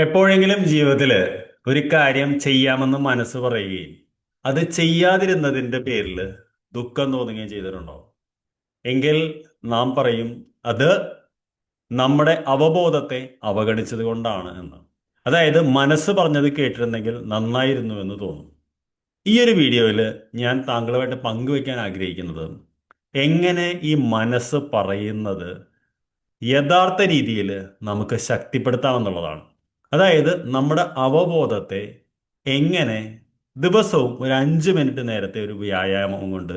എപ്പോഴെങ്കിലും ജീവിതത്തിൽ ഒരു കാര്യം ചെയ്യാമെന്ന് മനസ്സ് പറയുകയും അത് ചെയ്യാതിരുന്നതിന്റെ പേരിൽ ദുഃഖം തോന്നുകയും ചെയ്തിട്ടുണ്ടോ? എങ്കിൽ നാം പറയും അത് നമ്മുടെ അവബോധത്തെ അവഗണിച്ചത് കൊണ്ടാണ് എന്ന്. അതായത് മനസ്സ് പറഞ്ഞത് കേട്ടിരുന്നെങ്കിൽ നന്നായിരുന്നു എന്ന് തോന്നും. ഈ ഒരു വീഡിയോയിൽ ഞാൻ താങ്കളുമായിട്ട് പങ്കുവയ്ക്കാൻ ആഗ്രഹിക്കുന്നത് എങ്ങനെ ഈ മനസ്സ് പറയുന്നത് യഥാർത്ഥ രീതിയിൽ നമുക്ക് ശക്തിപ്പെടുത്താമെന്നുള്ളതാണ്. അതായത് നമ്മുടെ അവബോധത്തെ എങ്ങനെ ദിവസവും ഒരു അഞ്ച് മിനിറ്റ് നേരത്തെ ഒരു വ്യായാമം കൊണ്ട്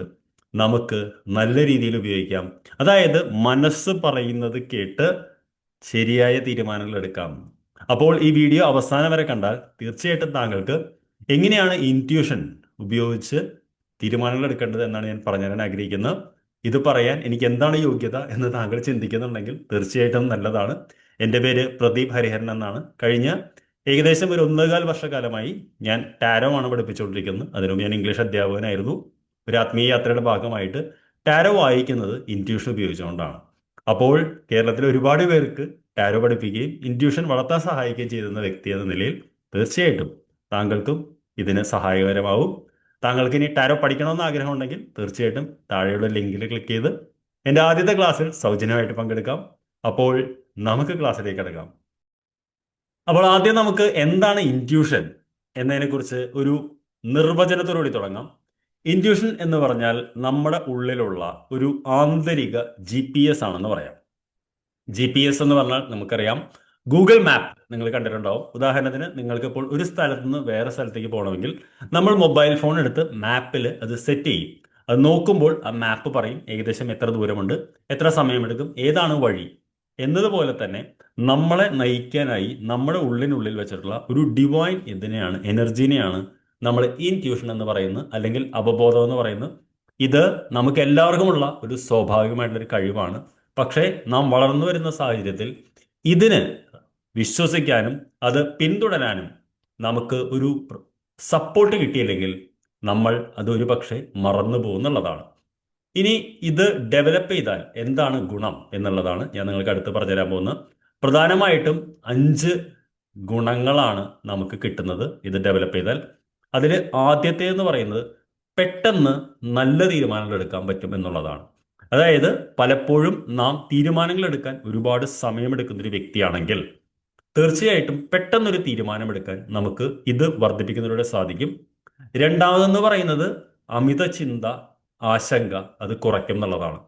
നമുക്ക് നല്ല രീതിയിൽ ഉപയോഗിക്കാം. അതായത് മനസ്സ് പറയുന്നത് കേട്ട് ശരിയായ തീരുമാനങ്ങൾ എടുക്കാം. അപ്പോൾ ഈ വീഡിയോ അവസാനം വരെ കണ്ടാൽ തീർച്ചയായിട്ടും താങ്കൾക്ക് എങ്ങനെയാണ് ഇന്റ്യൂഷൻ ഉപയോഗിച്ച് തീരുമാനങ്ങൾ എടുക്കേണ്ടത് എന്നാണ് ഞാൻ പറഞ്ഞു തരാൻ ആഗ്രഹിക്കുന്നത്. ഇത് പറയാൻ എനിക്ക് എന്താണ് യോഗ്യത എന്ന് താങ്കൾ ചിന്തിക്കുന്നുണ്ടെങ്കിൽ തീർച്ചയായിട്ടും നല്ലതാണ്. എന്റെ പേര് പ്രദീപ് ഹരിഹരൻ എന്നാണ്. കഴിഞ്ഞ ഏകദേശം ഒരു ഒന്നേകാൽ വർഷക്കാലമായി ഞാൻ ടാരോ ആണ് പഠിപ്പിച്ചുകൊണ്ടിരിക്കുന്നത്. അതിനും ഞാൻ ഇംഗ്ലീഷ് അധ്യാപകനായിരുന്നു. ഒരു ആത്മീയ യാത്രയുടെ ഭാഗമായിട്ട് ടാരോ വായിക്കുന്നത് ഇന്റ്യൂഷൻ ഉപയോഗിച്ചുകൊണ്ടാണ്. അപ്പോൾ കേരളത്തിലെ ഒരുപാട് പേർക്ക് ടാരോ പഠിപ്പിക്കുകയും ഇന്റ്യൂഷൻ വളർത്താൻ സഹായിക്കുകയും ചെയ്യുന്ന വ്യക്തി എന്ന നിലയിൽ തീർച്ചയായിട്ടും താങ്കൾക്കും ഇതിന് സഹായകരമാവും. താങ്കൾക്ക് ഇനി ടാരോ പഠിക്കണമെന്ന് ആഗ്രഹമുണ്ടെങ്കിൽ തീർച്ചയായിട്ടും താഴെയുള്ള ലിങ്കിൽ ക്ലിക്ക് ചെയ്ത് എന്റെ ആദ്യത്തെ ക്ലാസ്സിൽ സൗജന്യമായിട്ട് പങ്കെടുക്കാം. അപ്പോൾ നമുക്ക് ക്ലാസ്സിലേക്ക് കിടക്കാം. അപ്പോൾ ആദ്യം നമുക്ക് എന്താണ് ഇന്റ്യൂഷൻ എന്നതിനെക്കുറിച്ച് ഒരു നിർവചനത്തോടുകൂടി തുടങ്ങാം. ഇന്റ്യൂഷൻ എന്ന് പറഞ്ഞാൽ നമ്മുടെ ഉള്ളിലുള്ള ഒരു ആന്തരിക ജി പി എസ് ആണെന്ന് പറയാം. ജി പി എസ് എന്ന് പറഞ്ഞാൽ നമുക്കറിയാം ഗൂഗിൾ മാപ്പ് നിങ്ങൾ കണ്ടിട്ടുണ്ടാവും. ഉദാഹരണത്തിന് നിങ്ങൾക്ക് ഇപ്പോൾ ഒരു സ്ഥലത്ത് നിന്ന് വേറെ സ്ഥലത്തേക്ക് പോകണമെങ്കിൽ നമ്മൾ മൊബൈൽ ഫോൺ എടുത്ത് മാപ്പിൽ അത് സെറ്റ് ചെയ്യും. അത് നോക്കുമ്പോൾ ആ മാപ്പ് പറയും ഏകദേശം എത്ര ദൂരമുണ്ട് എത്ര സമയമെടുക്കും ഏതാണ് വഴി? എന്നതുപോലെ തന്നെ നമ്മളെ നയിക്കാനായി നമ്മുടെ ഉള്ളിനുള്ളിൽ വെച്ചിട്ടുള്ള ഒരു ഡിവൈൻ ഇതിനെയാണ് എനർജീനെയാണ് നമ്മൾ ഇന്റ്യൂഷൻ എന്ന് പറയുന്നത് അല്ലെങ്കിൽ അവബോധം എന്ന് പറയുന്നത്. ഇത് നമുക്ക് എല്ലാവർക്കുമുള്ള ഒരു സ്വാഭാവികമായിട്ടുള്ളൊരു കഴിവാണ്. പക്ഷേ നാം വളർന്നു വരുന്ന സാഹചര്യത്തിൽ ഇതിന് വിശ്വസിക്കാനും അത് പിന്തുടരാനും നമുക്ക് ഒരു സപ്പോർട്ട് കിട്ടിയില്ലെങ്കിൽ നമ്മൾ അത് ഒരു പക്ഷേ മറന്നു പോകുന്നുള്ളതാണ് ഇനി ഇത് ഡെവലപ്പ് ചെയ്താൽ എന്താണ് ഗുണം എന്നുള്ളതാണ് ഞാൻ നിങ്ങൾക്ക് അടുത്ത് പറഞ്ഞുതരാൻ പോകുന്നത്. പ്രധാനമായിട്ടും അഞ്ച് ഗുണങ്ങളാണ് നമുക്ക് കിട്ടുന്നത് ഇത് ഡെവലപ്പ് ചെയ്താൽ. അതിൽ ആദ്യത്തെ എന്ന് പറയുന്നത് പെട്ടെന്ന് നല്ല തീരുമാനങ്ങൾ എടുക്കാൻ പറ്റും എന്നുള്ളതാണ്. അതായത് പലപ്പോഴും നാം തീരുമാനങ്ങൾ എടുക്കാൻ ഒരുപാട് സമയമെടുക്കുന്ന ഒരു വ്യക്തിയാണെങ്കിൽ തീർച്ചയായിട്ടും പെട്ടെന്നൊരു തീരുമാനമെടുക്കാൻ നമുക്ക് ഇത് വർദ്ധിപ്പിക്കുന്നതിലൂടെ സാധിക്കും. രണ്ടാമതെന്ന് പറയുന്നത് അമിത ചിന്ത ആശങ്ക അത് കുറയ്ക്കും എന്നുള്ളതാണ്.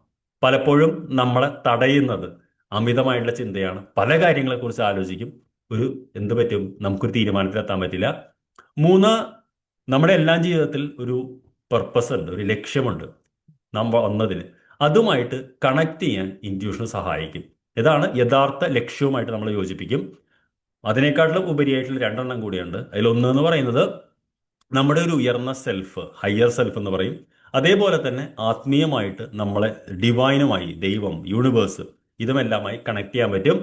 പലപ്പോഴും നമ്മളെ തടയുന്നത് അമിതമായിട്ടുള്ള ചിന്തയാണ്. പല കാര്യങ്ങളെക്കുറിച്ച് ആലോചിക്കും. ഒരു എന്ത് പറ്റും? നമുക്കൊരു തീരുമാനത്തിലെത്താൻ പറ്റില്ല. മൂന്ന് നമ്മുടെ എല്ലാ ജീവിതത്തിൽ ഒരു പർപ്പസ് ഉണ്ട് ഒരു ലക്ഷ്യമുണ്ട് നാം വന്നതിന് അതുമായിട്ട് കണക്ട് ചെയ്യാൻ ഇന്റ്യൂഷൻ സഹായിക്കും. ഇതാണ് യഥാർത്ഥ ലക്ഷ്യവുമായിട്ട് നമ്മൾ യോജിപ്പിക്കും. അതിനേക്കാട്ടിലും ഉപരിയായിട്ടുള്ള രണ്ടെണ്ണം കൂടിയുണ്ട്. അതിലൊന്ന് എന്ന് പറയുന്നത് നമ്മുടെ ഒരു ഉയർന്ന സെൽഫ് ഹയർ സെൽഫ് എന്ന് പറയും. അതേപോലെ തന്നെ ആത്മീയമായിട്ട് നമ്മളെ ഡിവൈനുമായി ദൈവം യൂണിവേഴ്സ് ഇതുമെല്ലാമായി കണക്ട് ചെയ്യാൻ പറ്റും.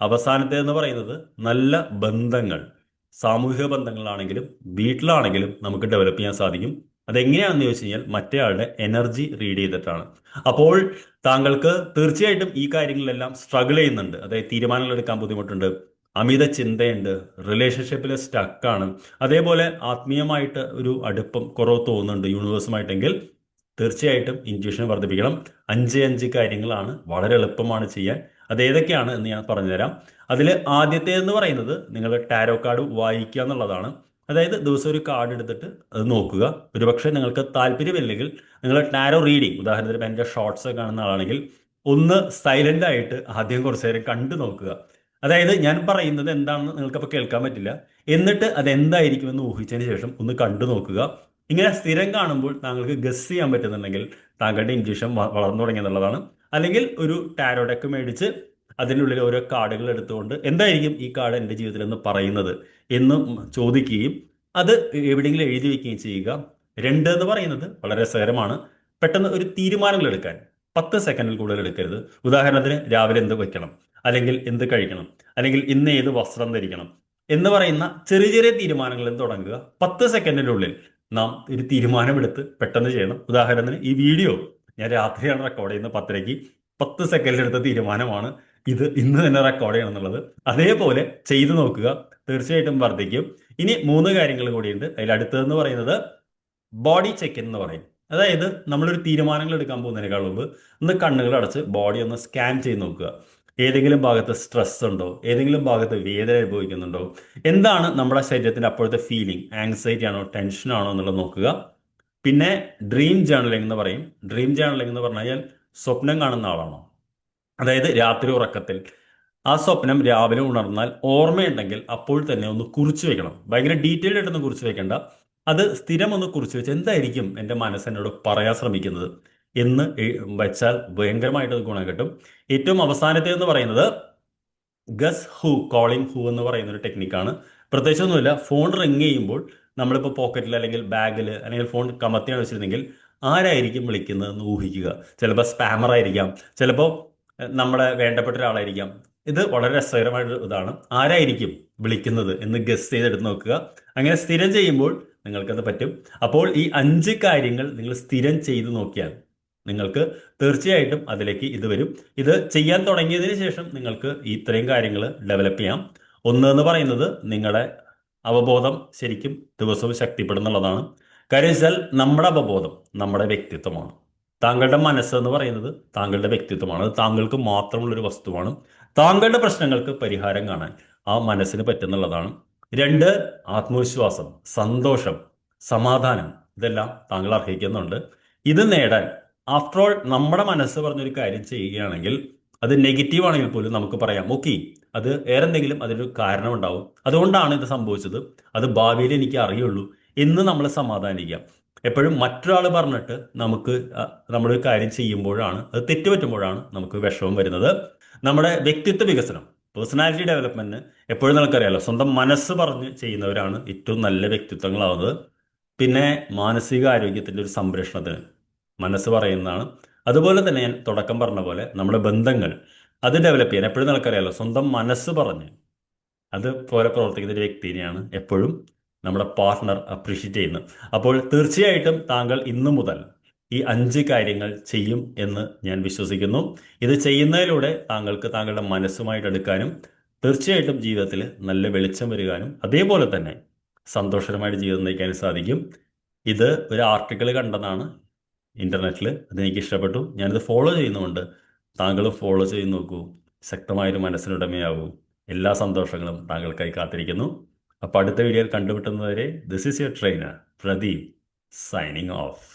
അവസാനത്തെ എന്ന് പറയുന്നത് നല്ല ബന്ധങ്ങൾ. സാമൂഹിക ബന്ധങ്ങളാണെങ്കിലും വീട്ടിലാണെങ്കിലും നമുക്ക് ഡെവലപ്പ് ചെയ്യാൻ സാധിക്കും. അതെങ്ങനെയാണെന്ന് ചോദിച്ചു കഴിഞ്ഞാൽ മറ്റേയാളുടെ എനർജി റീഡ് ചെയ്തിട്ടാണ്. അപ്പോൾ താങ്കൾക്ക് തീർച്ചയായിട്ടും ഈ കാര്യങ്ങളിലെല്ലാം സ്ട്രഗിൾ ചെയ്യുന്നുണ്ട്. അതായത് തീരുമാനങ്ങൾ എടുക്കാൻ ബുദ്ധിമുട്ടുണ്ട്. അമിത ചിന്തയുണ്ട് റിലേഷൻഷിപ്പിൽ സ്റ്റക്കാണ് അതേപോലെ ആത്മീയമായിട്ട് ഒരു അടുപ്പം കുറവ് തോന്നുന്നുണ്ട് യൂണിവേഴ്സുമായിട്ടെങ്കിൽ തീർച്ചയായിട്ടും ഇന്റ്യൂഷൻ വർദ്ധിപ്പിക്കണം. അഞ്ച് അഞ്ച് കാര്യങ്ങളാണ് വളരെ എളുപ്പമാണ് ചെയ്യാൻ. അത് ഏതൊക്കെയാണ് എന്ന് ഞാൻ പറഞ്ഞുതരാം. അതിൽ ആദ്യത്തെ എന്ന് പറയുന്നത് നിങ്ങൾ ടാരോ കാർഡ് വായിക്കുക എന്നുള്ളതാണ്. അതായത് ദിവസം ഒരു കാർഡ് എടുത്തിട്ട് അത് നോക്കുക. ഒരുപക്ഷെ നിങ്ങൾക്ക് താല്പര്യമില്ലെങ്കിൽ നിങ്ങൾ ടാരോ റീഡിങ് ഉദാഹരണത്തിന് എന്റെ ഷോർട്സ് കാണുന്ന ആളാണെങ്കിൽ ഒന്ന് സൈലന്റ് ആയിട്ട് ആദ്യം കുറച്ച് നേരം കണ്ടു നോക്കുക. അതായത് ഞാൻ പറയുന്നത് എന്താണെന്ന് നിങ്ങൾക്കപ്പോൾ കേൾക്കാൻ പറ്റില്ല. എന്നിട്ട് അത് എന്തായിരിക്കുമെന്ന് ഊഹിച്ചതിന് ശേഷം ഒന്ന് കണ്ടു നോക്കുക. ഇങ്ങനെ സ്ഥിരം കാണുമ്പോൾ താങ്കൾക്ക് ഗസ് ചെയ്യാൻ പറ്റുന്നുണ്ടെങ്കിൽ താങ്കളുടെ ഇൻജക്ഷൻ വളർന്നു തുടങ്ങിയെന്നുള്ളതാണ് അല്ലെങ്കിൽ ഒരു ടാരോ ഡെക്ക് മേടിച്ച് അതിനുള്ളിൽ ഓരോ കാർഡുകൾ എടുത്തുകൊണ്ട് എന്തായിരിക്കും ഈ കാർഡ് എന്റെ ജീവിതത്തിൽ എന്ന് പറയുന്നത് എന്ന് ചോദിക്കുകയും അത് എവിടെയെങ്കിലും എഴുതി വയ്ക്കുകയും ചെയ്യുക. രണ്ട് എന്ന് പറയുന്നത് വളരെ രസകരമാണ്. പെട്ടെന്ന് ഒരു തീരുമാനങ്ങൾ എടുക്കാൻ പത്ത് സെക്കൻഡിൽ കൂടുതൽ എടുക്കരുത്. ഉദാഹരണത്തിന് രാവിലെ എന്ത് വെക്കണം? അല്ലെങ്കിൽ എന്ത് കഴിക്കണം? അല്ലെങ്കിൽ ഇന്ന് ഏത് വസ്ത്രം ധരിക്കണം? എന്ന് പറയുന്ന ചെറിയ ചെറിയ തീരുമാനങ്ങളിൽ തുടങ്ങുക. പത്ത് സെക്കൻഡിനുള്ളിൽ നാം ഒരു തീരുമാനമെടുത്ത് പെട്ടെന്ന് ചെയ്യണം. ഉദാഹരണത്തിന് ഈ വീഡിയോ ഞാൻ രാത്രിയാണ് റെക്കോർഡ് ചെയ്യുന്നത് പത്തരയ്ക്ക്. പത്ത് സെക്കൻഡിൽ എടുത്ത തീരുമാനമാണ് ഇത് ഇന്ന് തന്നെ റെക്കോർഡ് ചെയ്യണം എന്നുള്ളത് അതേപോലെ ചെയ്തു നോക്കുക. തീർച്ചയായിട്ടും വർദ്ധിക്കും. ഇനി മൂന്ന് കാര്യങ്ങൾ കൂടിയുണ്ട്. അതിൽ അടുത്തതെന്ന് പറയുന്നത് ബോഡി ചെക്ക് എന്ന് പറയും. അതായത് നമ്മളൊരു തീരുമാനങ്ങൾ എടുക്കാൻ പോകുന്നതിനേക്കാൾ മുമ്പ് ഒന്ന് കണ്ണുകൾ അടച്ച് ബോഡി ഒന്ന് സ്കാൻ ചെയ്ത് നോക്കുക. ഏതെങ്കിലും ഭാഗത്ത് സ്ട്രെസ് ഉണ്ടോ? ഏതെങ്കിലും ഭാഗത്ത് വേദന അനുഭവിക്കുന്നുണ്ടോ? എന്താണ് നമ്മുടെ ശരീരത്തിന്റെ അപ്പോഴത്തെ ഫീലിംഗ് ആങ്സൈറ്റി ആണോ? ടെൻഷൻ ആണോ എന്നുള്ളത് നോക്കുക. പിന്നെ ഡ്രീം ജേണലിംഗ് എന്ന് പറയും. ഡ്രീം ജേണലിംഗ് എന്ന് പറഞ്ഞു കഴിഞ്ഞാൽ സ്വപ്നം കാണുന്ന ആളാണോ? അതായത് രാത്രി ഉറക്കത്തിൽ. ആ സ്വപ്നം രാവിലെ ഉണർന്നാൽ ഓർമ്മയുണ്ടെങ്കിൽ അപ്പോൾ തന്നെ ഒന്ന് കുറിച്ചു വെക്കണം. ഭയങ്കര ഡീറ്റെയിൽഡ് ആയിട്ടൊന്ന് കുറിച്ച് വെക്കേണ്ട. അത് സ്ഥിരം ഒന്ന് കുറിച്ച് വെച്ച് എന്തായിരിക്കും എന്റെ മനസ്സിനോട് പറയാൻ ശ്രമിക്കുന്നത്? എന്ന് വെച്ചാൽ ഭയങ്കരമായിട്ട് ഗുണം കിട്ടും. ഏറ്റവും അവസാനത്തെ എന്ന് പറയുന്നത് ഗസ് ഹു കോളിംഗ് ഹു എന്ന് പറയുന്ന ഒരു ടെക്നിക്കാണ് പ്രത്യേകിച്ചൊന്നുമില്ല ഫോൺ റിങ് ചെയ്യുമ്പോൾ നമ്മളിപ്പോൾ പോക്കറ്റിൽ അല്ലെങ്കിൽ ബാഗിൽ അല്ലെങ്കിൽ ഫോൺ കമത്തിയാണ് വെച്ചിരുന്നെങ്കിൽ ആരായിരിക്കും വിളിക്കുന്നത് എന്ന് ഊഹിക്കുക. ചിലപ്പോൾ സ്പാമർ ആയിരിക്കാം ചിലപ്പോൾ നമ്മുടെ വേണ്ടപ്പെട്ട ഒരാളായിരിക്കാം. ഇത് വളരെ രസകരമായൊരു ഇതാണ്. ആരായിരിക്കും വിളിക്കുന്നത് എന്ന് ഗസ് ചെയ്തെടുത്ത് നോക്കുക. അങ്ങനെ സ്ഥിരം ചെയ്യുമ്പോൾ നിങ്ങൾക്കത് പറ്റും. അപ്പോൾ ഈ അഞ്ച് കാര്യങ്ങൾ നിങ്ങൾ സ്ഥിരം ചെയ്തു നോക്കിയാൽ നിങ്ങൾക്ക് തീർച്ചയായിട്ടും അതിലേക്ക് ഇത് വരും. ഇത് ചെയ്യാൻ തുടങ്ങിയതിന് ശേഷം നിങ്ങൾക്ക് ഇത്രയും കാര്യങ്ങൾ ഡെവലപ്പ് ചെയ്യാം. ഒന്ന് എന്ന് പറയുന്നത് നിങ്ങളുടെ അവബോധം ശരിക്കും ദിവസവും ശക്തിപ്പെടുന്നുള്ളതാണ് കാര്യം വെച്ചാൽ നമ്മുടെ അവബോധം നമ്മുടെ വ്യക്തിത്വമാണ്. താങ്കളുടെ മനസ്സ് എന്ന് പറയുന്നത് താങ്കളുടെ വ്യക്തിത്വമാണ്. അത് താങ്കൾക്ക് മാത്രമുള്ളൊരു വസ്തുവാണ്. താങ്കളുടെ പ്രശ്നങ്ങൾക്ക് പരിഹാരം കാണാൻ ആ മനസ്സിന് പറ്റുന്നുള്ളതാണ് രണ്ട് ആത്മവിശ്വാസം സന്തോഷം സമാധാനം ഇതെല്ലാം താങ്കൾ അർഹിക്കുന്നുണ്ട്. ഇത് നേടാൻ ആഫ്റ്റർ ഓൾ നമ്മുടെ മനസ്സ് പറഞ്ഞൊരു കാര്യം ചെയ്യുകയാണെങ്കിൽ അത് നെഗറ്റീവ് ആണെങ്കിൽ പോലും നമുക്ക് പറയാം ഓക്കെ അത് വേറെ എന്തെങ്കിലും അതിനൊരു കാരണം ഉണ്ടാവും. അതുകൊണ്ടാണ് ഇത് സംഭവിച്ചത്. അത് ഭാവിയിൽ എനിക്ക് അറിയുള്ളൂ എന്ന് നമ്മൾ സമാധാനിക്കാം. എപ്പോഴും മറ്റൊരാൾ പറഞ്ഞിട്ട് നമുക്ക് നമ്മളൊരു കാര്യം ചെയ്യുമ്പോഴാണ് അത് തെറ്റുപറ്റുമ്പോഴാണ് നമുക്ക് വിഷമം വരുന്നത്. നമ്മുടെ വ്യക്തിത്വ വികസനം പേഴ്സണാലിറ്റി ഡെവലപ്മെന്റ് എപ്പോഴും നമുക്കറിയാലോ സ്വന്തം മനസ്സ് പറഞ്ഞ് ചെയ്യുന്നവരാണ് ഏറ്റവും നല്ല വ്യക്തിത്വങ്ങളാവുന്നത്. പിന്നെ മാനസിക ആരോഗ്യത്തിന്റെ ഒരു സംരക്ഷണത്തിന്. മനസ്സ് പറയുന്നതാണ്. അതുപോലെ തന്നെ ഞാൻ തുടക്കം പറഞ്ഞ പോലെ നമ്മുടെ ബന്ധങ്ങൾ അത് ഡെവലപ്പ് ചെയ്യാൻ എപ്പോഴും നിനക്കറിയാലോ സ്വന്തം മനസ്സ് പറഞ്ഞ് അതുപോലെ പ്രവർത്തിക്കുന്ന ഒരു വ്യക്തിനെയാണ് എപ്പോഴും നമ്മുടെ പാർട്ട്ണർ അപ്രീഷിയേറ്റ് ചെയ്യുന്നത്. അപ്പോൾ തീർച്ചയായിട്ടും താങ്കൾ ഇന്നു മുതൽ ഈ അഞ്ച് കാര്യങ്ങൾ ചെയ്യും എന്ന് ഞാൻ വിശ്വസിക്കുന്നു. ഇത് ചെയ്യുന്നതിലൂടെ താങ്കൾക്ക് താങ്കളുടെ മനസ്സുമായിട്ട് എടുക്കാനും തീർച്ചയായിട്ടും ജീവിതത്തിൽ നല്ല വെളിച്ചം വരികാനും അതേപോലെ തന്നെ സന്തോഷകരമായിട്ട് ജീവിതം നയിക്കാനും സാധിക്കും. ഇത് ഒരു ആർട്ടിക്കിൾ കണ്ടതാണ്. ഇന്റർനെറ്റിൽ അതെനിക്ക് ഇഷ്ടപ്പെട്ടു ഞാനിത് ഫോളോ ചെയ്യുന്നുമുണ്ട്. താങ്കൾ ഫോളോ ചെയ്ത് നോക്കൂ. ശക്തമായൊരു മനസ്സിനുടമയാകൂ. എല്ലാ സന്തോഷങ്ങളും താങ്കൾക്കായി കാത്തിരിക്കുന്നു. അപ്പോൾ അടുത്ത വീഡിയോയിൽ കണ്ടുമുട്ടുന്നതുവരെ this is your trainer Pradeep signing off